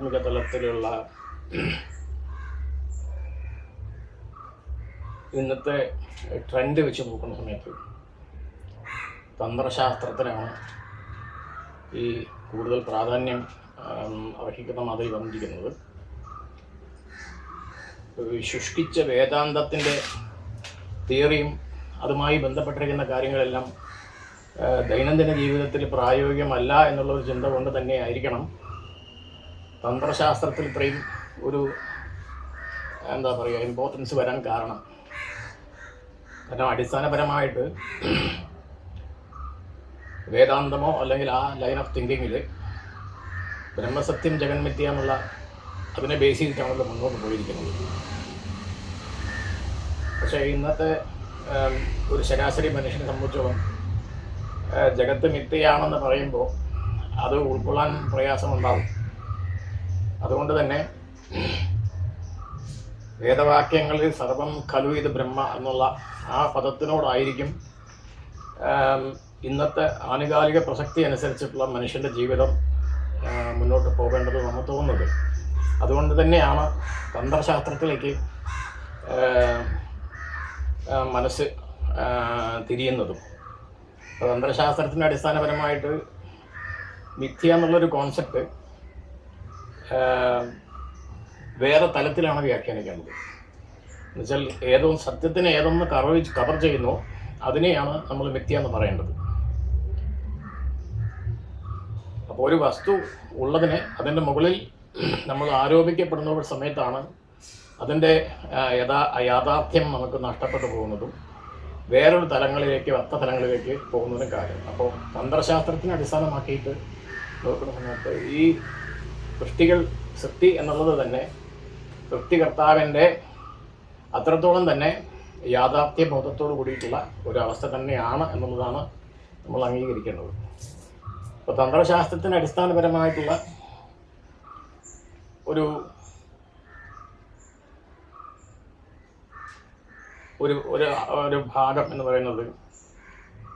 ആധ്യാത്മിക തലത്തിലുള്ള ഇന്നത്തെ ട്രെൻഡ് വെച്ച് നോക്കുന്ന സമയത്ത് തന്ത്രശാസ്ത്രത്തിനാണ് ഈ കൂടുതൽ പ്രാധാന്യം അർഹിക്കുന്ന മാതിരി വന്നിരിക്കുന്നത്. ശുഷ്കിച്ച വേദാന്തത്തിന്റെ തിയറിയും അതുമായി ബന്ധപ്പെട്ടിരിക്കുന്ന കാര്യങ്ങളെല്ലാം ദൈനംദിന ജീവിതത്തിൽ പ്രായോഗികമല്ല എന്നുള്ളൊരു ചിന്ത കൊണ്ട് തന്നെ ആയിരിക്കണം. തന്ത്രശാസ്ത്രത്തിൽ ഇത്രയും ഒരു എന്താ പറയുക ഇമ്പോർട്ടൻസ് വരാൻ കാരണം. കാരണം അടിസ്ഥാനപരമായിട്ട് വേദാന്തമോ അല്ലെങ്കിൽ ആ ലൈൻ ഓഫ് തിങ്കിങ്ങിൽ ബ്രഹ്മസത്യം ജഗന്മിത്യ എന്നുള്ള അതിനെ ബേസ് ചെയ്തിട്ടാണല്ലോ മുന്നോട്ട് പോയിരിക്കുന്നത്. പക്ഷേ ഇന്നത്തെ ഒരു ശരാശരി മനുഷ്യനെ സംബന്ധിച്ചോളം ജഗത്ത് മിത്തയാണെന്ന് പറയുമ്പോൾ അത് ഉൾക്കൊള്ളാൻ പ്രയാസമുണ്ടാവും. അതുകൊണ്ട് തന്നെ വേദവാക്യങ്ങളിൽ സർവം ഖലു ഇത് ബ്രഹ്മ എന്നുള്ള ആ പദത്തിനോടായിരിക്കും ഇന്നത്തെ ആനുകാലിക പ്രസക്തി അനുസരിച്ചിട്ടുള്ള മനുഷ്യന്റെ ജീവിതം മുന്നോട്ട് പോകേണ്ടത് നമുക്ക് തോന്നുന്നത്. അതുകൊണ്ട് തന്നെയാണ് തന്ത്രശാസ്ത്രത്തിലേക്ക് മനസ്സ് തിരിയുന്നതും. തന്ത്രശാസ്ത്രത്തിന്റെ അടിസ്ഥാനപരമായിട്ട് മിഥ്യ എന്നുള്ളൊരു കോൺസെപ്റ്റ് വേറെ തലത്തിലാണ് വ്യാഖ്യാനിക്കേണ്ടത്. എന്നുവെച്ചാൽ ഏതോ സത്യത്തിനെ ഏതൊന്ന് കവർ കവർ ചെയ്യുന്നു അതിനെയാണ് നമ്മൾ മിഥ്യ എന്ന് പറയേണ്ടത്. അപ്പോൾ ഒരു വസ്തു ഉള്ളതിനെ അതിന്റെ മുകളിൽ നമ്മൾ ആരോപിക്കപ്പെടുന്ന സമയത്താണ് അതിന്റെ യഥാ യാഥാർത്ഥ്യം നമുക്ക് നഷ്ടപ്പെട്ടു പോകുന്നതും വേറൊരു തലങ്ങളിലേക്ക് അർത്ഥതലങ്ങളിലേക്ക് പോകുന്നതിനും കാര്യം അപ്പോൾ തന്ത്രശാസ്ത്രത്തിനെ അടിസ്ഥാനമാക്കിയിട്ട് നോക്കുന്ന സമയത്ത് ഈ സൃഷ്ടികൾ സൃഷ്ടി എന്നുള്ളത് തന്നെ സൃഷ്ടികർത്താവിന്റെ അത്രത്തോളം തന്നെ യാഥാർത്ഥ്യ ബോധത്തോട് കൂടിയിട്ടുള്ള ഒരു അവസ്ഥ തന്നെയാണ് എന്നുള്ളതാണ് നമ്മൾ അംഗീകരിക്കേണ്ടത്. അപ്പോൾ തന്ത്രശാസ്ത്രത്തിന് അടിസ്ഥാനപരമായിട്ടുള്ള ഒരു ഒരു ഒരു ഒരു ഭാഗം എന്ന് പറയുന്നത്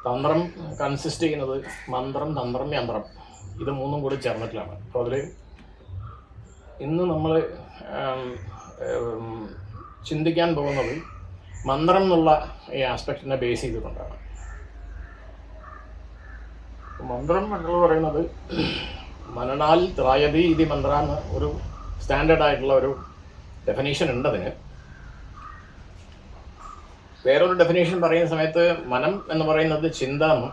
തന്ത്രം കൺസിസ്റ്റ് ചെയ്യുന്നത് മന്ത്രം തന്ത്രം യന്ത്രം. ഇത് മൂന്നും കൂടി ചേർന്നിട്ടുള്ളതാണ് അപ്പോൾ അതിൽ ഇന്ന് നമ്മൾ ചിന്തിക്കാൻ പോകുന്നത് മന്ത്രം എന്നുള്ള ഈ ആസ്പെക്റ്റിനെ ബേസ് ചെയ്തുകൊണ്ടാണ്. മന്ത്രം എന്ന് പറയുന്നത് മനനാൽ ത്രായതി ഇതി മന്ത്ര എന്ന് ഒരു സ്റ്റാൻഡേർഡ് ആയിട്ടുള്ള ഒരു ഡെഫിനേഷൻ ഉണ്ട് അതിന്. വേറൊരു ഡെഫിനേഷൻ പറയുന്ന സമയത്ത് മനം എന്ന് പറയുന്നത് ചിന്ത എന്നും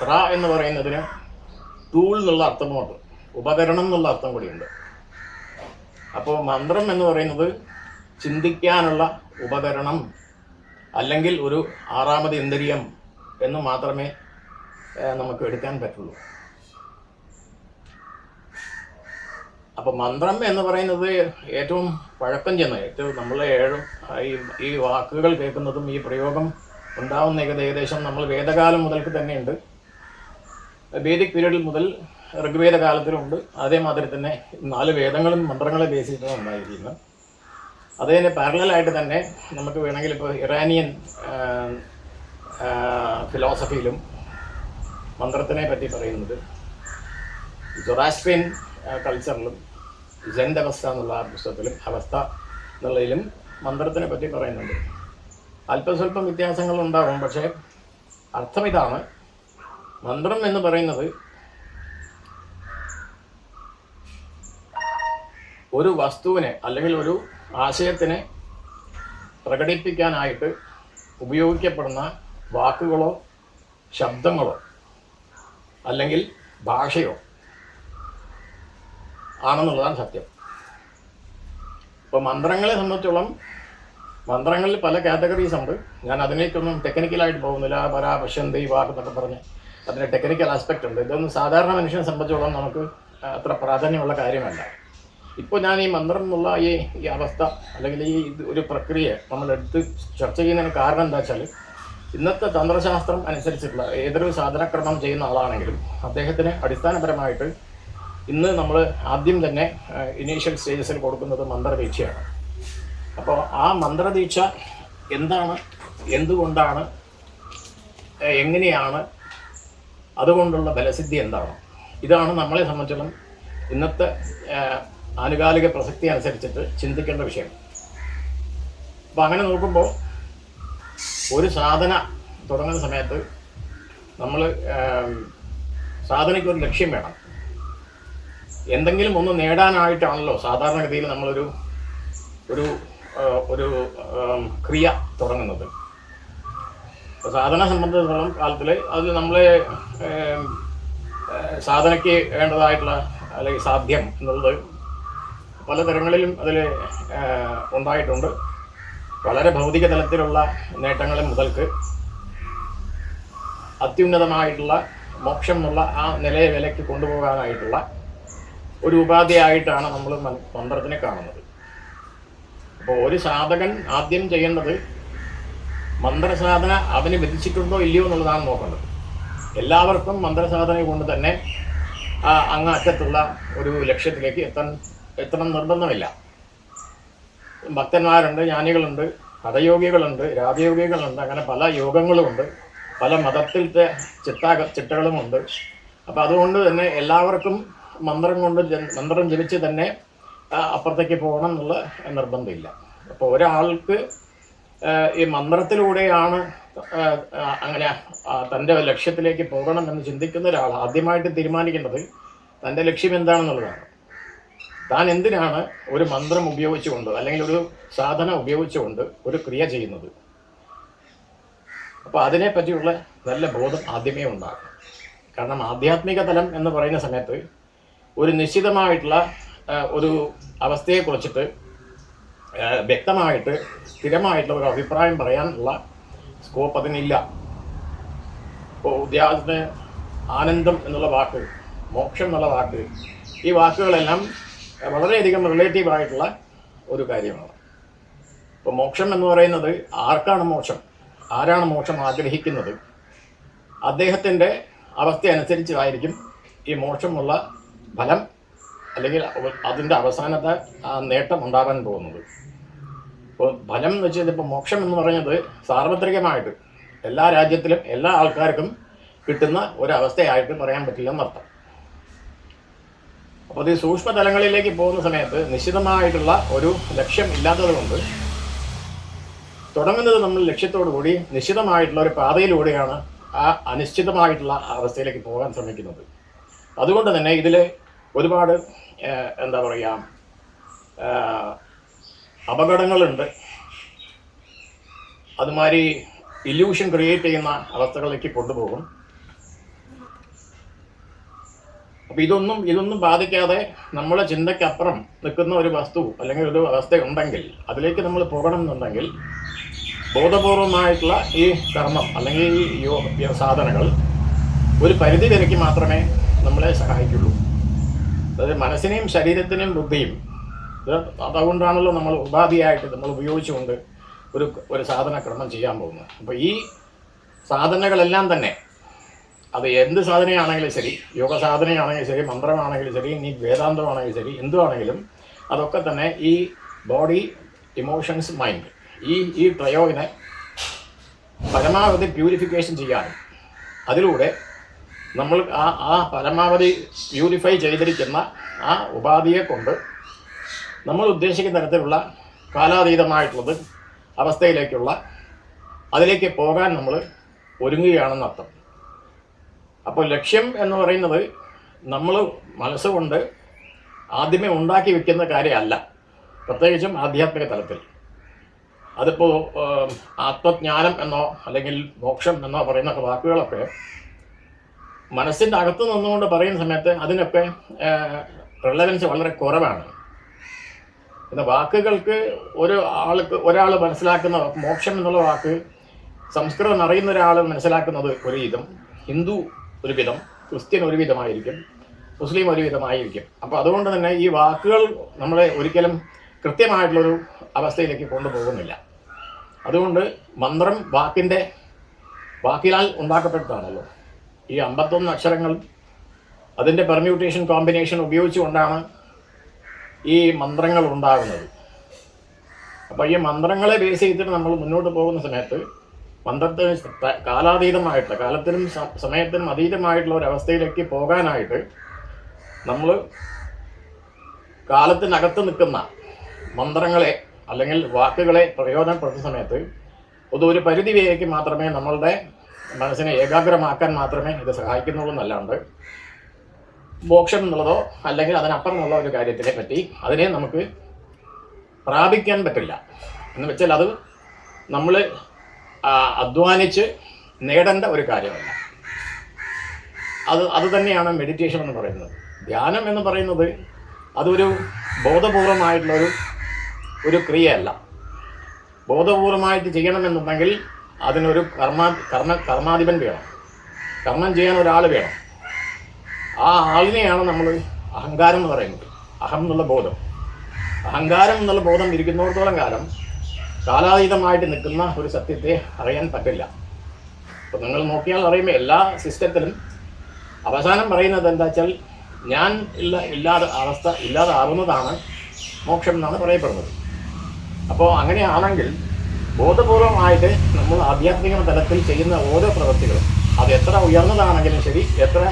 ത്ര എന്ന് പറയുന്നതിന് ടൂൾ എന്നുള്ള അർത്ഥമുണ്ട്. ഉപകരണം എന്നുള്ള അർത്ഥം കൂടിയുണ്ട്. അപ്പോൾ മന്ത്രം എന്ന് പറയുന്നത് ചിന്തിക്കാനുള്ള ഉപകരണം അല്ലെങ്കിൽ ഒരു ആറാമത് ഇന്ദ്രിയം എന്ന് മാത്രമേ നമുക്ക് എടുക്കാൻ പറ്റുള്ളൂ. അപ്പോൾ മന്ത്രം എന്ന് പറയുന്നത് ഏറ്റവും പഴക്കം ചെന്ന ഏറ്റവും നമ്മളെ ഏഴും ഈ ഈ വാക്കുകൾ കേൾക്കുന്നതും ഈ പ്രയോഗം ഉണ്ടാവുന്ന ഏകദേശം നമ്മൾ വേദകാലം മുതൽക്ക് തന്നെയുണ്ട് വേദിക് പീരീഡിൽ മുതൽ ഋഗ്വേദ കാലത്തിലുണ്ട് അതേമാതിരി തന്നെ നാല് വേദങ്ങളും മന്ത്രങ്ങളെ ബേസ് ചെയ്തിട്ടാണ് ഉണ്ടായിരിക്കുന്നത് അതിന് പാരലായിട്ട് തന്നെ നമുക്ക് വേണമെങ്കിൽ ഇപ്പോൾ ഇറാനിയൻ ഫിലോസഫിയിലും മന്ത്രത്തിനെ പറ്റി പറയുന്നത് ജൊറാസ്ട്രിയൻ കൾച്ചറിലും ജെൻഡ് അവസ്ഥ എന്നുള്ള ആ പുസ്തകത്തിലും അവസ്ഥ എന്നുള്ളതിലും മന്ത്രത്തിനെ പറ്റി പറയുന്നുണ്ട്. അല്പസ്വല്പം വ്യത്യാസങ്ങളുണ്ടാകും പക്ഷേ അർത്ഥം ഇതാണ് മന്ത്രം എന്ന് പറയുന്നത് ഒരു വസ്തുവിനെ അല്ലെങ്കിൽ ഒരു ആശയത്തിനെ പ്രകടിപ്പിക്കാനായിട്ട് ഉപയോഗിക്കപ്പെടുന്ന വാക്കുകളോ ശബ്ദങ്ങളോ അല്ലെങ്കിൽ ഭാഷയോ ആണെന്നുള്ളതാണ് സത്യം. ഇപ്പോൾ മന്ത്രങ്ങളെ സംബന്ധിച്ചോളം മന്ത്രങ്ങളിൽ പല കാറ്റഗറീസ് ഉണ്ട്. ഞാൻ അതിനേക്കൊന്നും ടെക്നിക്കലായിട്ട് പോകുന്നില്ല. പരാ പശ്യന്തി വാക്ക് എന്നൊക്കെ പറഞ്ഞ് അതിന് ടെക്നിക്കൽ ആസ്പെക്റ്റ് ഉണ്ട്. ഇതൊന്നും സാധാരണ മനുഷ്യനെ സംബന്ധിച്ചോളം നമുക്ക് അത്ര പ്രാധാന്യമുള്ള കാര്യമല്ല. ഇപ്പോൾ ഞാൻ ഈ മന്ത്രം എന്നുള്ള ഈ ഈ അവസ്ഥ അല്ലെങ്കിൽ ഈ ഒരു പ്രക്രിയ നമ്മളെടുത്ത് ചർച്ച ചെയ്യുന്നതിന് കാരണം എന്താ വെച്ചാൽ ഇന്നത്തെ തന്ത്രശാസ്ത്രം അനുസരിച്ചിട്ടുള്ള ഏതൊരു സാധനക്രമം ചെയ്യുന്ന ആളാണെങ്കിലും അദ്ദേഹത്തിന് അടിസ്ഥാനപരമായിട്ട് ഇന്ന് നമ്മൾ ആദ്യം തന്നെ ഇനീഷ്യൽ സ്റ്റേജസിൽ കൊടുക്കുന്നത് മന്ത്രദീക്ഷയാണ്. അപ്പോൾ ആ മന്ത്രദീക്ഷ എന്താണ് എന്തുകൊണ്ടാണ് എങ്ങനെയാണ് അതുകൊണ്ടുള്ള ബലസിദ്ധി എന്താണ്? ഇതാണ് നമ്മളെ സംബന്ധിച്ചിടത്തോളം ഇന്നത്തെ ആനുകാലിക പ്രസക്തി അനുസരിച്ചിട്ട് ചിന്തിക്കേണ്ട വിഷയം. അപ്പം അങ്ങനെ നോക്കുമ്പോൾ ഒരു സാധന തുടങ്ങുന്ന സമയത്ത് നമ്മൾ സാധനയ്ക്ക് ഒരു ലക്ഷ്യം വേണം. എന്തെങ്കിലും ഒന്ന് നേടാനായിട്ടാണല്ലോ സാധാരണഗതിയിൽ നമ്മളൊരു ഒരു ഒരു ക്രിയ തുടങ്ങുന്നത്. അപ്പോൾ സാധന സംബന്ധിച്ചിടത്തോളം കാലത്തിൽ അത് നമ്മളെ സാധനയ്ക്ക് വേണ്ടതായിട്ടുള്ള അല്ലെങ്കിൽ സാധ്യം എന്നുള്ളത് പല തരങ്ങളിലും അതിൽ ഉണ്ടായിട്ടുണ്ട്. വളരെ ഭൗതിക തലത്തിലുള്ള നേട്ടങ്ങൾ മുതൽക്ക് അത്യുന്നതമായിട്ടുള്ള മോക്ഷം എന്നുള്ള ആ നിലയെ വിലയ്ക്ക് കൊണ്ടുപോകാനായിട്ടുള്ള ഒരു ഉപാധിയായിട്ടാണ് നമ്മൾ മന്ത്രത്തിനെ കാണുന്നത്. അപ്പോൾ ഒരു സാധകൻ ആദ്യം ചെയ്യേണ്ടത് മന്ത്രസാധന അവന് വിധിച്ചിട്ടുണ്ടോ ഇല്ലയോ എന്നുള്ളതാണ് നോക്കേണ്ടത്. എല്ലാവർക്കും മന്ത്രസാധന കൊണ്ട് തന്നെ ആ അങ്ങ് അറ്റത്തുള്ള ഒരു ലക്ഷ്യത്തിലേക്ക് എത്താൻ എത്തണം നിർബന്ധമില്ല. ഭക്തന്മാരുണ്ട് ജ്ഞാനികളുണ്ട് ഹതയോഗികളുണ്ട് രാജയോഗികളുണ്ട് അങ്ങനെ പല യോഗങ്ങളുമുണ്ട് പല മതത്തിലത്തെ ചിട്ടാക ചിട്ടകളുമുണ്ട്. അപ്പം അതുകൊണ്ട് തന്നെ എല്ലാവർക്കും മന്ത്രം കൊണ്ട് മന്ത്രം ജപിച്ച് തന്നെ അപ്പുറത്തേക്ക് പോകണം എന്നുള്ള നിർബന്ധമില്ല. അപ്പോൾ ഒരാൾക്ക് ഈ മന്ത്രത്തിലൂടെയാണ് അങ്ങനെ തന്റെ ലക്ഷ്യത്തിലേക്ക് പോകണം എന്ന് ചിന്തിക്കുന്ന ഒരാൾ ആദ്യമായിട്ട് തീരുമാനിക്കേണ്ടത് തന്റെ ലക്ഷ്യം എന്താണെന്നുള്ളതാണ്. താൻ എന്തിനാണ് ഒരു മന്ത്രം ഉപയോഗിച്ചുകൊണ്ട് അല്ലെങ്കിൽ ഒരു സാധന ഉപയോഗിച്ചുകൊണ്ട് ഒരു ക്രിയ ചെയ്യുന്നത്? അപ്പോൾ അതിനെ പറ്റിയുള്ള നല്ല ബോധം ആദ്യമേ ഉണ്ടാകും കാരണം ആധ്യാത്മിക തലം എന്ന് പറയുന്ന സമയത്ത് ഒരു നിശ്ചിതമായിട്ടുള്ള ഒരു അവസ്ഥയെക്കുറിച്ചിട്ട് കുറിച്ചിട്ട് വ്യക്തമായിട്ട് സ്ഥിരമായിട്ടുള്ള ഒരു അഭിപ്രായം പറയാനുള്ള സ്കോപ്പ് അതിനില്ല. ഇപ്പോൾ ഉദ്യാസത്തിന് ആനന്ദം എന്നുള്ള വാക്ക് മോക്ഷം എന്നുള്ള വാക്ക് ഈ വാക്കുകളെല്ലാം വളരെയധികം റിലേറ്റീവ് ആയിട്ടുള്ള ഒരു കാര്യമാണ്. ഇപ്പോൾ മോക്ഷം എന്ന് പറയുന്നത് ആർക്കാണ് മോക്ഷം? ആരാണ് മോക്ഷം ആഗ്രഹിക്കുന്നത്? അദ്ദേഹത്തിന്റെ അവസ്ഥ അനുസരിച്ചായിരിക്കും ഈ മോക്ഷമുള്ള ഫലം അല്ലെങ്കിൽ അതിന്റെ അവസാനത്തെ ആ നേട്ടം ഉണ്ടാകാൻ പോകുന്നത്. ഇപ്പോൾ ഫലം എന്ന് വെച്ചാൽ ഇപ്പോൾ മോക്ഷം എന്ന് പറയുന്നത് സാർവത്രികമായിട്ട് എല്ലാ രാജ്യത്തിലും എല്ലാ ആൾക്കാർക്കും കിട്ടുന്ന ഒരവസ്ഥയായിട്ട് പറയാൻ പറ്റില്ല ഈ സൂക്ഷ്മ തലങ്ങളിലേക്ക് പോകുന്ന സമയത്ത് നിശ്ചിതമായിട്ടുള്ള ഒരു ലക്ഷ്യം ഇല്ലാത്തത് കൊണ്ട് തുടങ്ങുന്നത് നമ്മൾ ലക്ഷ്യത്തോടു കൂടി നിശ്ചിതമായിട്ടുള്ള ഒരു പാതയിലൂടെയാണ് ആ അനിശ്ചിതമായിട്ടുള്ള അവസ്ഥയിലേക്ക് പോകാൻ ശ്രമിക്കുന്നത്. അതുകൊണ്ട് തന്നെ ഇതിൽ ഒരുപാട് എന്താ പറയുക അപകടങ്ങളുണ്ട്. അതുമാതിരി ഇല്യൂഷൻ ക്രിയേറ്റ് ചെയ്യുന്ന അവസ്ഥകളിലേക്ക് കൊണ്ടുപോകും. അപ്പൊ ഇതൊന്നും ഇതൊന്നും ബാധിക്കാതെ നമ്മളെ ചിന്തയ്ക്കപ്പുറം നിൽക്കുന്ന ഒരു വസ്തു അല്ലെങ്കിൽ ഒരു അവസ്ഥ ഉണ്ടെങ്കിൽ അതിലേക്ക് നമ്മൾ പോകണം എന്നുണ്ടെങ്കിൽ ബോധപൂർവമായിട്ടുള്ള ഈ കർമ്മം അല്ലെങ്കിൽ ഈ യോ ഈ സാധനങ്ങൾ ഒരു പരിധി വരയ്ക്ക് മാത്രമേ നമ്മളെ സഹായിക്കുള്ളൂ. അതായത് മനസ്സിനെയും ശരീരത്തിനെയും ബുദ്ധിയും അതുകൊണ്ടാണല്ലോ നമ്മൾ ഉപാധിയായിട്ട് നമ്മൾ ഉപയോഗിച്ചുകൊണ്ട് ഒരു ഒരു സാധന ക്രമം ചെയ്യാൻ പോകുന്നത്. അപ്പോൾ ഈ സാധനകളെല്ലാം തന്നെ അത് എന്ത് സാധനയാണെങ്കിലും ശരി യോഗ സാധനയാണെങ്കിലും ശരി മന്ത്രമാണെങ്കിലും ശരി ഇനി വേദാന്തമാണെങ്കിലും ശരി എന്തുവാണെങ്കിലും അതൊക്കെ തന്നെ ഈ ബോഡി ഇമോഷൻസ് മൈൻഡ് ഈ ഈ ട്രയോഗിനെ പരമാവധി പ്യൂരിഫിക്കേഷൻ ചെയ്യാനും അതിലൂടെ നമ്മൾ ആ ആ പരമാവധി പ്യൂരിഫൈ ചെയ്തിരിക്കുന്ന ആ ഉപാധിയെ കൊണ്ട് നമ്മൾ ഉദ്ദേശിക്കുന്ന തരത്തിലുള്ള കാലാതീതമായിട്ടുള്ളത് അവസ്ഥയിലേക്കുള്ള അതിലേക്ക് പോകാൻ നമ്മൾ ഒരുങ്ങുകയാണെന്ന് അർത്ഥം അപ്പോൾ ലക്ഷ്യം എന്ന് പറയുന്നത് നമ്മൾ മനസ്സുകൊണ്ട് ആദ്യമേ ഉണ്ടാക്കി വെക്കുന്ന കാര്യമല്ല. പ്രത്യേകിച്ചും ആധ്യാത്മിക തലത്തിൽ. അതിപ്പോൾ ആത്മജ്ഞാനം എന്നോ അല്ലെങ്കിൽ മോക്ഷം എന്നോ പറയുന്ന വാക്കുകളൊക്കെ മനസ്സിന്റെ അകത്ത് നിന്നുകൊണ്ട് പറയുന്ന സമയത്ത് അതിനൊക്കെ റിലവൻസ് വളരെ കുറവാണ്. പിന്നെ വാക്കുകൾക്ക് ഒരു ആൾക്ക് ഒരാൾ മനസ്സിലാക്കുന്ന മോക്ഷം എന്നുള്ള വാക്ക് സംസ്കൃതം അറിയുന്ന ഒരാൾ മനസ്സിലാക്കുന്നത് ഒരു വിധം ഹിന്ദു ഒരു വിധം ക്രിസ്ത്യൻ ഒരു വിധമായിരിക്കും മുസ്ലിം ഒരു വിധമായിരിക്കും അപ്പോൾ അതുകൊണ്ട് തന്നെ ഈ വാക്കുകൾ നമ്മളെ ഒരിക്കലും കൃത്യമായിട്ടുള്ളൊരു അവസ്ഥയിലേക്ക് കൊണ്ടുപോകുന്നില്ല. അതുകൊണ്ട് മന്ത്രം വാക്കിന്റെ വാക്കിനാൽ ഉണ്ടാക്കപ്പെട്ടതാണല്ലോ. ഈ അമ്പത്തൊന്ന് അക്ഷരങ്ങൾ അതിന്റെ പെർമ്യൂട്ടേഷൻ കോമ്പിനേഷൻ ഉപയോഗിച്ചുകൊണ്ടാണ് ഈ മന്ത്രങ്ങൾ ഉണ്ടാകുന്നത്. അപ്പോൾ ഈ മന്ത്രങ്ങളെ ബേസ് ചെയ്തിട്ട് നമ്മൾ മുന്നോട്ട് പോകുന്ന സമയത്ത് മന്ത്രത്തിന് ത- കാലാതീതമായിട്ട് കാലത്തിനും സമയത്തിനും അതീതമായിട്ടുള്ള അവസ്ഥയിലേക്ക് പോകാനായിട്ട് നമ്മൾ കാലത്തിനകത്ത് നിൽക്കുന്ന മന്ത്രങ്ങളെ അല്ലെങ്കിൽ വാക്കുകളെ പ്രയോജനപ്പെടുത്തുന്ന സമയത്ത് അത് ഒരു പരിധിയിലേക്ക് മാത്രമേ നമ്മളുടെ മനസ്സിനെ ഏകാഗ്രമാക്കാൻ മാത്രമേ ഇത് സഹായിക്കുന്നുള്ളൂ എന്നല്ലാണ്ട് മോക്ഷം എന്നുള്ളതോ അല്ലെങ്കിൽ അതിനപ്പുറമുള്ള ഒരു കാര്യത്തിനെ പറ്റി അതിനെ നമുക്ക് പ്രാപിക്കാൻ പറ്റില്ല. എന്ന് വെച്ചാൽ അത് നമ്മൾ അധ്വാനിച്ച് നേടേണ്ട ഒരു കാര്യമല്ല. അത് അത് തന്നെയാണ് മെഡിറ്റേഷൻ എന്ന് പറയുന്നത്. ധ്യാനം എന്ന് പറയുന്നത് അതൊരു ബോധപൂർവമായിട്ടുള്ളൊരു ഒരു ക്രിയയല്ല. ബോധപൂർവമായിട്ട് ചെയ്യണമെന്നുണ്ടെങ്കിൽ അതിനൊരു കർമ്മ കർമ്മ കർമാധിപൻ വേണം. കർമ്മം ചെയ്യാൻ ഒരാൾ വേണം. ആ ആളിനെയാണ് നമ്മൾ അഹങ്കാരം എന്ന് പറയുന്നത്. അഹം എന്നുള്ള ബോധം. അഹങ്കാരം എന്നുള്ള ബോധം ഇരിക്കുന്നിടത്തോളം കാലം കാലാതീതമായിട്ട് നിൽക്കുന്ന ഒരു സത്യത്തെ അറിയാൻ പറ്റില്ല. അപ്പം നിങ്ങൾ നോക്കിയാൽ അറിയുമ്പോൾ എല്ലാ സിസ്റ്റത്തിലും അവസാനം പറയുന്നത് എന്താ വെച്ചാൽ ഞാൻ ഇല്ല ഇല്ലാതെ അവസ്ഥ ഇല്ലാതാവുന്നതാണ് മോക്ഷം എന്നാണ് പറയപ്പെടുന്നത്. അപ്പോൾ അങ്ങനെയാണെങ്കിൽ ബോധപൂർവമായിട്ട് നമ്മൾ ആധ്യാത്മിക തലത്തിൽ ചെയ്യുന്ന ഓരോ പ്രവൃത്തികളും അത് എത്ര ഉയർന്നതാണെങ്കിലും ശരി എത്ര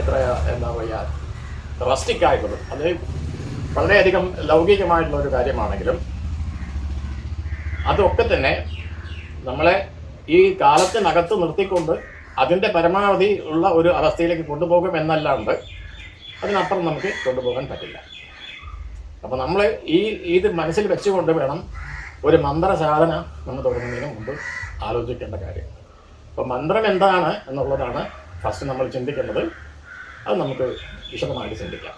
എത്ര എന്താ പറയുക റസ്റ്റിക് ആയിട്ടുള്ളത് അത് വളരെയധികം ലൗകികമായിട്ടുള്ള ഒരു കാര്യമാണെങ്കിലും അതൊക്കെ തന്നെ നമ്മളെ ഈ കാലത്തിനകത്ത് നിർത്തിക്കൊണ്ട് അതിന്റെ പരമാവധി ഉള്ള ഒരു അവസ്ഥയിലേക്ക് കൊണ്ടുപോകും എന്നല്ലാണ്ട് അതിനപ്പുറം നമുക്ക് കൊണ്ടുപോകാൻ പറ്റില്ല. അപ്പോൾ നമ്മൾ ഈ ഇത് മനസ്സിൽ വെച്ചുകൊണ്ട് വേണം ഒരു മന്ത്രസാധന നമ്മൾ തുടങ്ങുന്നതിന് മുമ്പ് ആലോചിക്കേണ്ട കാര്യം. അപ്പോൾ മന്ത്രം എന്താണ് എന്നുള്ളതാണ് ഫസ്റ്റ് നമ്മൾ ചിന്തിക്കേണ്ടത്. അത് നമുക്ക് വിശദമായിട്ട് ചിന്തിക്കാം.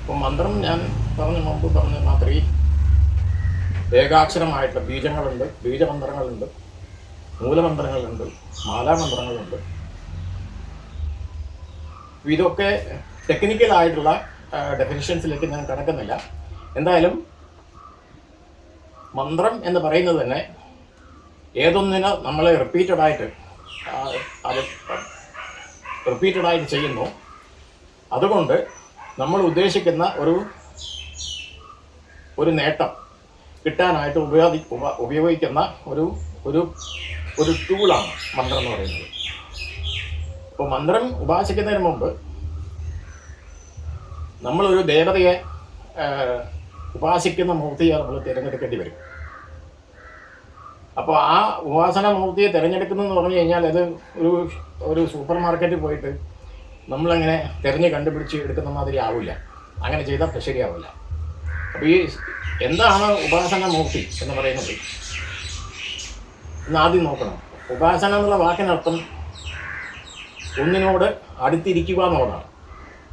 അപ്പോൾ മന്ത്രം ഞാൻ പറഞ്ഞ മുമ്പ് പറഞ്ഞ മാത്രമേ ഏകാക്ഷരമായിട്ടുള്ള ബീജങ്ങളുണ്ട് ബീജമന്ത്രങ്ങളുണ്ട് മൂലമന്ത്രങ്ങളുണ്ട് മാലാമന്ത്രങ്ങളുണ്ട്. ഇതൊക്കെ ടെക്നിക്കലായിട്ടുള്ള ഡെഫിനിഷൻസിലേക്ക് ഞാൻ കിടക്കുന്നില്ല. എന്തായാലും മന്ത്രം എന്ന് പറയുന്നത് തന്നെ ഏതൊന്നിന് നമ്മളെ റിപ്പീറ്റഡായിട്ട് അത് റിപ്പീറ്റഡായിട്ട് ചെയ്യുന്നു. അതുകൊണ്ട് നമ്മൾ ഉദ്ദേശിക്കുന്ന ഒരു ഒരു നേട്ടം കിട്ടാനായിട്ട് ഉപയോഗി ഉപയോഗിക്കുന്ന ഒരു ഒരു ഒരു ടൂളാണ് മന്ത്രം എന്ന് പറയുന്നത്. അപ്പോൾ മന്ത്രം ഉപാസിക്കുന്നതിന് മുമ്പ് നമ്മളൊരു ദേവതയെ ഉപാസിക്കുന്ന മൂർത്തിയെ നമ്മൾ തിരഞ്ഞെടുക്കേണ്ടി വരും. അപ്പോൾ ആ ഉപാസന മൂർത്തിയെ തിരഞ്ഞെടുക്കുന്നതെന്ന് പറഞ്ഞു കഴിഞ്ഞാൽ അത് ഒരു ഒരു സൂപ്പർ മാർക്കറ്റിൽ പോയിട്ട് നമ്മളങ്ങനെ തിരഞ്ഞ് കണ്ടുപിടിച്ച് എടുക്കുന്ന മാതിരി ആവില്ല. അങ്ങനെ ചെയ്താൽ ശരിയാവില്ല. ഈ എന്താണ് ഉപാസന മൂർത്തി എന്ന് പറയുന്നത്? എന്ന് ആദ്യം നോക്കണം. ഉപാസന എന്നുള്ള വാക്കിനർത്ഥം ഒന്നിനോട് അടുത്തിരിക്കുക എന്നുള്ളതാണ്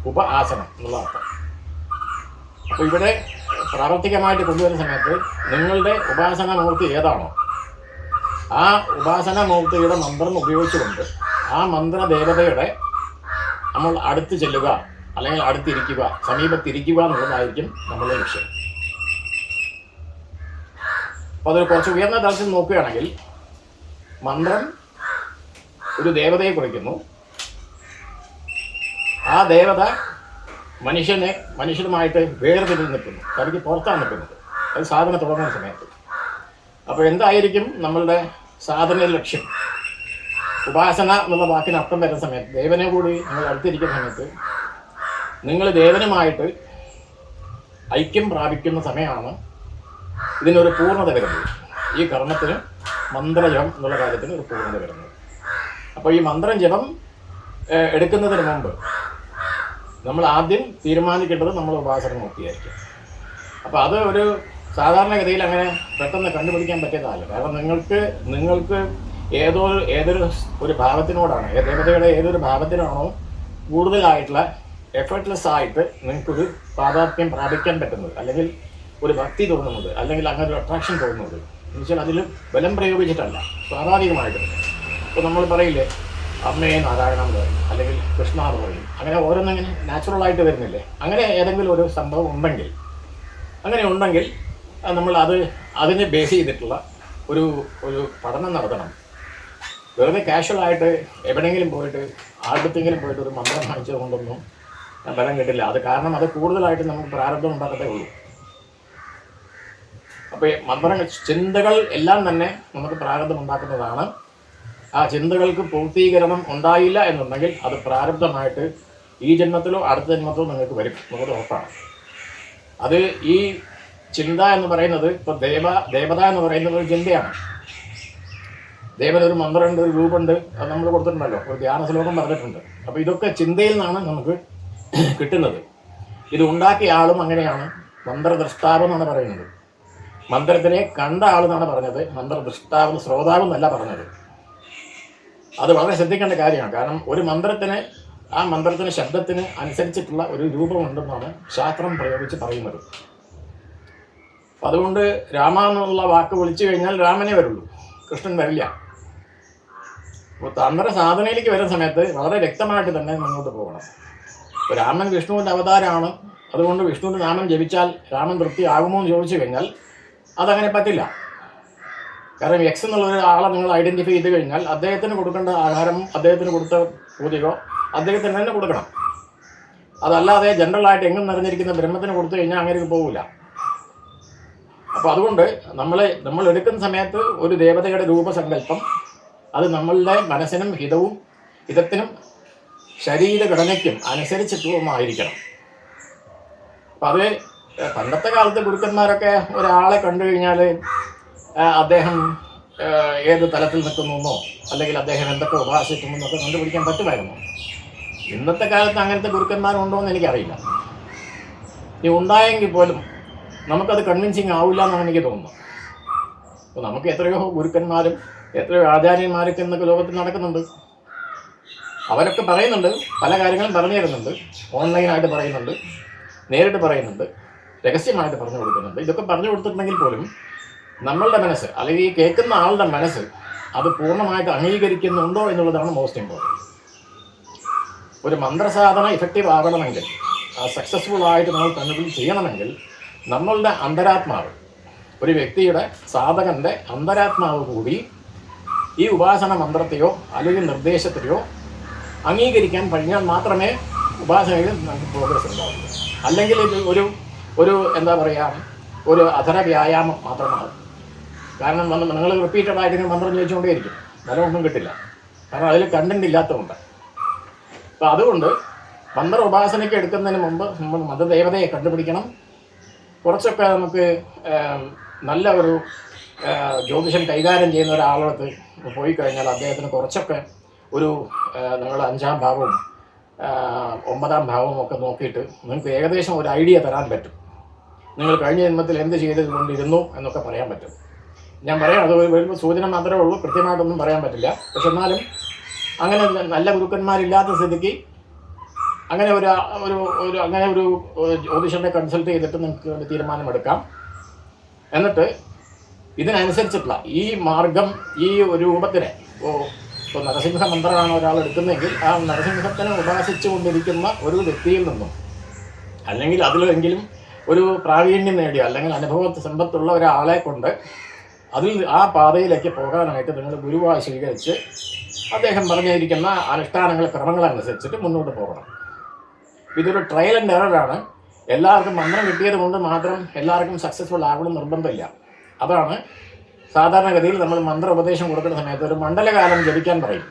ഉപ ആസനം എന്നുള്ള അർത്ഥം. അപ്പോൾ ഇവിടെ പ്രാവർത്തികമായിട്ട് കൊണ്ടുവരുന്ന സമയത്ത് നിങ്ങളുടെ ഉപാസന മൂർത്തി ഏതാണോ ആ ഉപാസന മൂർത്തിയുടെ മന്ത്രം ഉപയോഗിച്ചുകൊണ്ട് ആ മന്ത്രദേവതയുടെ നമ്മൾ അടുത്ത് ചെല്ലുക. അല്ലെങ്കിൽ അടുത്തിരിക്കുക സമീപത്തിരിക്കുക എന്നുള്ളതായിരിക്കും നമ്മളുടെ ലക്ഷ്യം. അപ്പോൾ അതൊരു കുറച്ച് ഉയർന്ന തലത്തിൽ നോക്കുകയാണെങ്കിൽ മന്ത്രം ഒരു ദേവതയെ കുറിക്കുന്നു. ആ ദേവത മനുഷ്യനെ മനുഷ്യനുമായിട്ട് വേർതിരിഞ്ഞ് നിൽക്കുന്നു. തനിക്ക് പുറത്താണ് നിൽക്കുന്നത്. അത് സാധന തുടങ്ങുന്ന സമയത്ത്. അപ്പോൾ എന്തായിരിക്കും നമ്മളുടെ സാധന ലക്ഷ്യം? ഉപാസന എന്നുള്ള വാക്കിന് അർത്ഥം വരുന്ന സമയത്ത് ദേവനെ കൂടി നമ്മൾ അടുത്തിരിക്കുന്ന സമയത്ത് നിങ്ങൾ ദേവനുമായിട്ട് ഐക്യം പ്രാപിക്കുന്ന സമയമാണ് ഇതിനൊരു പൂർണത വരുന്നത്. ഈ കർമ്മത്തിന് മന്ത്രജപം എന്നുള്ള കാര്യത്തിന് ഒരു പൂർണത വരുന്നത്. അപ്പോൾ ഈ മന്ത്രം ജപം എടുക്കുന്നതിന് മുമ്പ് നമ്മൾ ആദ്യം തീരുമാനിക്കേണ്ടത് നമ്മൾ ഉപാസന മൂർത്തിയായിരിക്കും അപ്പോൾ അത് ഒരു സാധാരണഗതിയിൽ അങ്ങനെ പെട്ടെന്ന് കണ്ടുപിടിക്കാൻ പറ്റിയതല്ല. കാരണം നിങ്ങൾക്ക് നിങ്ങൾക്ക് ഏതോ ഏതൊരു ഒരു ഭാവത്തിനോടാണ് ദേവതയുടെ ഏതൊരു ഭാവത്തിനാണോ കൂടുതലായിട്ടുള്ള എഫർട്ട്ലെസ് ആയിട്ട് നിങ്ങൾക്കൊരു പ്രാധാന്യം പ്രാപിക്കാൻ പറ്റുന്നത്. അല്ലെങ്കിൽ ഒരു ഭക്തി തോന്നുന്നത്. അല്ലെങ്കിൽ അങ്ങനെ ഒരു അട്രാക്ഷൻ തോന്നുന്നത്. എന്ന് വെച്ചാൽ അതിൽ ബലം പ്രയോഗിച്ചിട്ടല്ല. സ്വാഭാവികമായിട്ട്. ഇപ്പോൾ നമ്മൾ പറയില്ലേ അമ്മയെ നാരായണ എന്ന് പറയും. അല്ലെങ്കിൽ കൃഷ്ണ എന്ന് പറയും. അങ്ങനെ നാച്ചുറൽ ആയിട്ട് വരുന്നില്ലേ? അങ്ങനെ ഏതെങ്കിലും ഒരു സംഭവം ഉണ്ടെങ്കിൽ അങ്ങനെ ഉണ്ടെങ്കിൽ നമ്മൾ അത് അതിനെ ബേസ് ചെയ്തിട്ടുള്ള ഒരു ഒരു പഠനം നടത്തണം. വെറുതെ കാഷ്വലായിട്ട് എവിടെയെങ്കിലും പോയിട്ട് ആദ്യത്തെങ്കിലും പോയിട്ട് ഒരു മന്ത്രം വാങ്ങിച്ചത് കൊണ്ടൊന്നും ബലം കിട്ടില്ല. അത് കാരണം അത് കൂടുതലായിട്ട് നമുക്ക് പ്രാരബ്ധം ഉണ്ടാക്കത്തേ ഉള്ളൂ. അപ്പോൾ മന്ത്രങ്ങൾ ചിന്തകൾ എല്ലാം തന്നെ നമുക്ക് പ്രാരബ്ധം ഉണ്ടാക്കുന്നതാണ്. ആ ചിന്തകൾക്ക് പൂർത്തീകരണം ഉണ്ടായില്ല എന്നുണ്ടെങ്കിൽ അത് പ്രാരബ്ധമായിട്ട് ഈ ജന്മത്തിലോ അടുത്ത ജന്മത്തിലോ നിങ്ങൾക്ക് വരും. നമുക്ക് ഉറപ്പാണ്. അത് ഈ ചിന്ത എന്ന് പറയുന്നത് ഇപ്പോൾ ദേവ ദേവത എന്ന് പറയുന്നത് ഒരു ചിന്തയാണ്. ദേവൻ ഒരു മന്ത്രമുണ്ട് ഒരു രൂപമുണ്ട് അത് നമ്മൾ കൊടുത്തിട്ടുണ്ടല്ലോ. ഒരു ധ്യാന ശ്ലോകം പറഞ്ഞിട്ടുണ്ട്. അപ്പോൾ ഇതൊക്കെ ചിന്തയിൽ നിന്നാണ് നമുക്ക് കിട്ടുന്നത്. ഇത് ഉണ്ടാക്കിയ ആളും അങ്ങനെയാണ്. മന്ത്രദൃഷ്ടാവെന്നാണ് പറയുന്നത്. മന്ത്രത്തിനെ കണ്ട ആൾ ആളെന്നാണ് പറഞ്ഞത്. മന്ത്രദൃഷ്ടാവെന്ന് ശ്രോതാവെന്നല്ല പറഞ്ഞത്. അത് വളരെ ശ്രദ്ധിക്കേണ്ട കാര്യമാണ്. കാരണം ഒരു മന്ത്രത്തിന് ആ മന്ത്രത്തിന് ശബ്ദത്തിന് അനുസരിച്ചിട്ടുള്ള ഒരു രൂപമുണ്ടെന്നാണ് ശാസ്ത്രം പ്രയോഗിച്ച് പറയുന്നത്. അതുകൊണ്ട് രാമ എന്നുള്ള വാക്ക് വിളിച്ചു കഴിഞ്ഞാൽ രാമനെ വരുള്ളൂ. കൃഷ്ണൻ വരില്ല. അപ്പോൾ തന്ത്ര സാധനയിലേക്ക് വരുന്ന സമയത്ത് വളരെ വ്യക്തമായിട്ട് തന്നെ മുന്നോട്ട് പോകണം. രാമൻ വിഷ്ണുവിന്റെ അവതാരമാണ് അതുകൊണ്ട് വിഷ്ണുവിന്റെ നാമം ജപിച്ചാൽ രാമൻ തൃപ്തിയാകുമോ എന്ന് ചോദിച്ചു കഴിഞ്ഞാൽ അതങ്ങനെ പറ്റില്ല. കാരണം എക്സ് എന്നുള്ള ഒരു ആളെ നിങ്ങൾ ഐഡന്റിഫൈ ചെയ്ത് കഴിഞ്ഞാൽ അദ്ദേഹത്തിന് കൊടുക്കേണ്ട ആഹാരം അദ്ദേഹത്തിന് കൊടുത്ത പൂജയോ അദ്ദേഹത്തിന് തന്നെ കൊടുക്കണം. അതല്ലാതെ ജനറൽ ആയിട്ട് എങ്ങും നിറഞ്ഞിരിക്കുന്ന ബ്രഹ്മത്തിന് കൊടുത്തു കഴിഞ്ഞാൽ അങ്ങനെ പോകില്ല അപ്പോൾ അതുകൊണ്ട് നമ്മൾ നമ്മൾ എടുക്കുന്ന സമയത്ത് ഒരു ദേവതയുടെ രൂപസങ്കല്പം അത് നമ്മളുടെ മനസ്സിനും ഹിതവും ഹിതത്തിനും ശരീരഘടനയ്ക്കും അനുസരിച്ചിട്ടുമായിരിക്കണം അപ്പം അത് പണ്ടത്തെ കാലത്ത് ഗുരുക്കന്മാരൊക്കെ ഒരാളെ കണ്ടു കഴിഞ്ഞാൽ അദ്ദേഹം ഏത് തലത്തിൽ നിൽക്കുന്നുവെന്നോ അല്ലെങ്കിൽ അദ്ദേഹം എന്തൊക്കെ ഉപാസിക്കുമെന്നൊക്കെ കണ്ടുപിടിക്കാൻ പറ്റുമായിരുന്നു. ഇന്നത്തെ കാലത്ത് അങ്ങനത്തെ ഗുരുക്കന്മാരുണ്ടോ എന്ന് എനിക്കറിയില്ല. ഇനി ഉണ്ടായെങ്കിൽ പോലും നമുക്കത് കൺവിൻസിങ് ആവില്ല എന്നാണ് എനിക്ക് തോന്നുന്നത്. അപ്പോൾ നമുക്ക് എത്രയോ ഗുരുക്കന്മാരും എത്രയോ ആചാര്യന്മാരൊക്കെ എന്നൊക്കെ ലോകത്തിൽ നടക്കുന്നുണ്ട്. അവരൊക്കെ പറയുന്നുണ്ട് പല കാര്യങ്ങളും പറഞ്ഞു തരുന്നുണ്ട് ഓൺലൈനായിട്ട് പറയുന്നുണ്ട് നേരിട്ട് പറയുന്നുണ്ട് രഹസ്യമായിട്ട് പറഞ്ഞു കൊടുക്കുന്നുണ്ട്. ഇതൊക്കെ പറഞ്ഞു കൊടുത്തിട്ടുണ്ടെങ്കിൽ പോലും നമ്മളുടെ മനസ്സ് അല്ലെങ്കിൽ ഈ കേൾക്കുന്ന ആളുടെ മനസ്സ് അത് പൂർണമായിട്ട് അംഗീകരിക്കുന്നുണ്ടോ എന്നുള്ളതാണ് മോസ്റ്റ് ഇമ്പോർട്ടന്റ് ഒരു മന്ത്രസാധന ഇഫക്റ്റീവ് ആകണമെങ്കിൽ സക്സസ്ഫുൾ ആയിട്ട് നമ്മൾ കണ്ണുകൾ ചെയ്യണമെങ്കിൽ നമ്മളുടെ അന്തരാത്മാവ് ഒരു വ്യക്തിയുടെ സാധകന്റെ അന്തരാത്മാവ് കൂടി ഈ ഉപാസന മന്ത്രത്തെയോ അല്ലെങ്കിൽ നിർദ്ദേശത്തെയോ അംഗീകരിക്കാൻ കഴിഞ്ഞാൽ മാത്രമേ ഉപാസനയിൽ നമുക്ക് പ്രോഗ്രസ് ഉണ്ടാവുള്ളൂ. അല്ലെങ്കിൽ ഇത് ഒരു ഒരു എന്താ പറയുക ഒരു അധര വ്യായാമം മാത്രമാണ്. കാരണം വന്ന് നിങ്ങൾ റിപ്പീറ്റഡായിട്ട് ഇങ്ങനെ മന്ത്രം ചോദിച്ചുകൊണ്ടേയിരിക്കും. ഫലമൊന്നും കിട്ടില്ല. കാരണം അതിൽ കണ്ടന്റ് ഇല്ലാത്തതുകൊണ്ട്. അപ്പം അതുകൊണ്ട് മന്ത്ര ഉപാസനയ്ക്ക് എടുക്കുന്നതിന് മുമ്പ് നമ്മൾ മതദേവതയെ കണ്ടുപിടിക്കണം. കുറച്ചൊക്കെ നമുക്ക് നല്ല ഒരു ജ്യോതിഷം കൈകാര്യം ചെയ്യുന്ന ഒരാളടുത്ത് പോയി കഴിഞ്ഞാൽ അദ്ദേഹത്തിന് കുറച്ചൊക്കെ ഒരു നിങ്ങൾ അഞ്ചാം ഭാവവും ഒമ്പതാം ഭാവവും ഒക്കെ നോക്കിയിട്ട് നിങ്ങൾക്ക് ഏകദേശം ഒരു ഐഡിയ തരാൻ പറ്റും. നിങ്ങൾ കഴിഞ്ഞ ജന്മത്തിൽ എന്ത് ചെയ്തുകൊണ്ടിരുന്നു എന്നൊക്കെ പറയാൻ പറ്റും. ഞാൻ പറയാം അത് വരുമ്പോൾ സൂചന മാത്രമേ ഉള്ളൂ കൃത്യമായിട്ടൊന്നും പറയാൻ പറ്റില്ല. പക്ഷെ എന്നാലും അങ്ങനെ നല്ല ഗുരുക്കന്മാരില്ലാത്ത സ്ഥിതിക്ക് അങ്ങനെ ഒരു ഒരു ഒരു അങ്ങനെ ഒരു ജ്യോതിഷനെ കൺസൾട്ട് ചെയ്തിട്ട് നിങ്ങൾക്ക് തീരുമാനമെടുക്കാം. എന്നിട്ട് ഇതിനനുസരിച്ചിട്ടുള്ള ഈ മാർഗം ഈ ഒരു രൂപത്തിനെ ഇപ്പോൾ നരസിംഹ മന്ത്രമാണ് ഒരാൾ എടുക്കുന്നതെങ്കിൽ ആ നരസിംഹത്തിനെ ഉപാസിച്ചു കൊണ്ടിരിക്കുന്ന ഒരു വ്യക്തിയിൽ നിന്നും അല്ലെങ്കിൽ അതിലെങ്കിലും ഒരു പ്രാവീണ്യം നേടിയ അല്ലെങ്കിൽ അനുഭവ സമ്പത്തുള്ള ഒരാളെ കൊണ്ട് അതിൽ ആ പാതയിലേക്ക് പോകാനായിട്ട് നിങ്ങൾ ഗുരുവായി സ്വീകരിച്ച് അദ്ദേഹം പറഞ്ഞിരിക്കുന്ന അനുഷ്ഠാനങ്ങൾ ക്രമങ്ങളനുസരിച്ചിട്ട് മുന്നോട്ട് പോകണം. ഇതൊരു ട്രയൽ ആൻഡ് എററാണ് എല്ലാവർക്കും മന്ത്രം കിട്ടിയത് കൊണ്ട് മാത്രം എല്ലാവർക്കും സക്സസ്ഫുൾ ആകണം നിർബന്ധമില്ല. അതാണ് സാധാരണഗതിയിൽ നമ്മൾ മന്ത്ര ഉപദേശം കൊടുക്കുന്ന സമയത്ത് ഒരു മണ്ഡലകാലം ജപിക്കാൻ പറയും.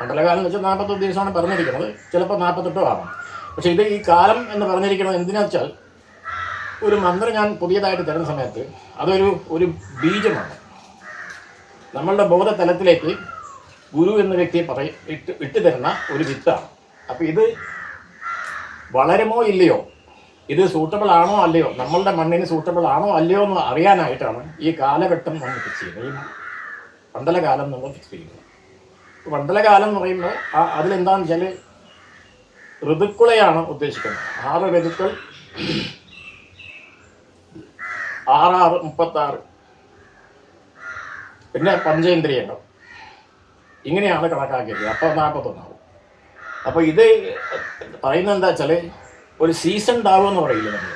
മണ്ഡലകാലം എന്ന് വെച്ചാൽ നാൽപ്പത്തൊന്ന് ദിവസമാണ് പറഞ്ഞിരിക്കുന്നത്. ചിലപ്പോൾ നാൽപ്പത്തെട്ടോ ആവാം. പക്ഷേ ഇത് ഈ കാലം എന്ന് പറഞ്ഞിരിക്കുന്നത് എന്തിനാ വെച്ചാൽ ഒരു മന്ത്രം ഞാൻ പുതിയതായിട്ട് തരുന്ന സമയത്ത് അതൊരു ഒരു ബീജമാണ്. നമ്മളുടെ ബോധതലത്തിലേക്ക് ഗുരു എന്ന വ്യക്തിയെ പറയും ഇട്ട് ഇട്ട് തരുന്ന ഒരു വിത്താണ്. അപ്പോൾ ഇത് വളരുമോ ഇല്ലയോ ഇത് സൂട്ടബിൾ ആണോ അല്ലയോ? നമ്മളുടെ മണ്ണിന് സൂട്ടബിൾ ആണോ അല്ലയോ എന്ന് അറിയാനായിട്ടാണ് ഈ കാലഘട്ടം നമ്മൾ ഫിക്സ് ചെയ്യുന്നത്. ഈ മണ്ഡലകാലം നമ്മൾ ഫിക്സ് ചെയ്യുന്നത്. മണ്ഡലകാലം എന്ന് പറയുമ്പോൾ ആ അതിലെന്താണെന്ന് വെച്ചാൽ ഋതുക്കളെയാണ് ഉദ്ദേശിക്കുന്നത്. ആറ് ഋതുക്കൾ. ആറാറ് മുപ്പത്താറ്. പിന്നെ പഞ്ചേന്ദ്രിയങ്ങൾ. ഇങ്ങനെയാണ് കണക്കാക്കിയത്. അപ്പോൾ നാൽപ്പത്തൊന്നാവും. അപ്പോൾ ഇത് പറയുന്നത് എന്താ വെച്ചാൽ ഒരു സീസൺ എന്ന് പറയില്ല നമ്മൾ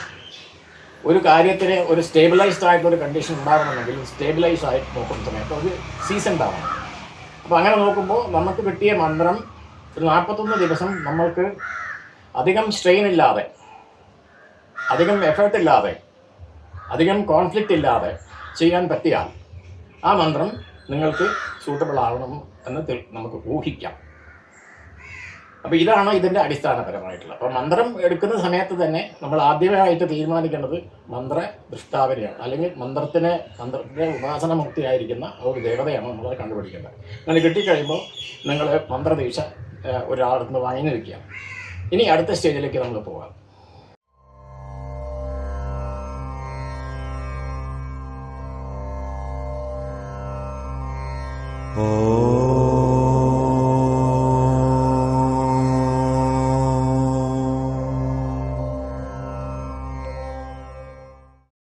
ഒരു കാര്യത്തിന് ഒരു സ്റ്റേബിലൈസ്ഡ് ആയിട്ടൊരു കണ്ടീഷൻ ഉണ്ടാകണമെങ്കിൽ സ്റ്റേബിലൈസ് ആയിട്ട് നോക്കുന്ന സമയത്ത് ഒരു സീസൺ ഉണ്ടാവണം. അപ്പോൾ അങ്ങനെ നോക്കുമ്പോൾ നമുക്ക് കിട്ടിയ മന്ത്രം ഒരു നാൽപ്പത്തൊന്ന് ദിവസം നമ്മൾക്ക് അധികം സ്ട്രെയിൻ ഇല്ലാതെ അധികം എഫേർട്ട് ഇല്ലാതെ അധികം കോൺഫ്ലിക്റ്റ് ഇല്ലാതെ ചെയ്യാൻ പറ്റിയാൽ ആ മന്ത്രം നിങ്ങൾക്ക് സൂട്ടബിൾ ആവണം എന്ന് നമുക്ക് ഊഹിക്കാം. അപ്പോൾ ഇതാണ് ഇതിന്റെ അടിസ്ഥാനപരമായിട്ടുള്ള. അപ്പോൾ മന്ത്രം എടുക്കുന്ന സമയത്ത് തന്നെ നമ്മൾ ആദ്യമായിട്ട് തീരുമാനിക്കേണ്ടത് മന്ത്ര ദൃഷ്ടാവനെയാണ് അല്ലെങ്കിൽ മന്ത്രത്തിന് മന്ത്രത്തിന്റെ ഉപാസനമുക്തിയായിരിക്കുന്ന ഒരു ദേവതയാണ് നമ്മൾ കണ്ടുപിടിക്കേണ്ടത്. അങ്ങനെ കിട്ടിക്കഴിയുമ്പോൾ നിങ്ങൾ മന്ത്രദീക്ഷ നിന്ന് വാങ്ങി വയ്ക്കുക ഇനി അടുത്ത സ്റ്റേജിലേക്ക് നമ്മൾ പോകാം. ഓ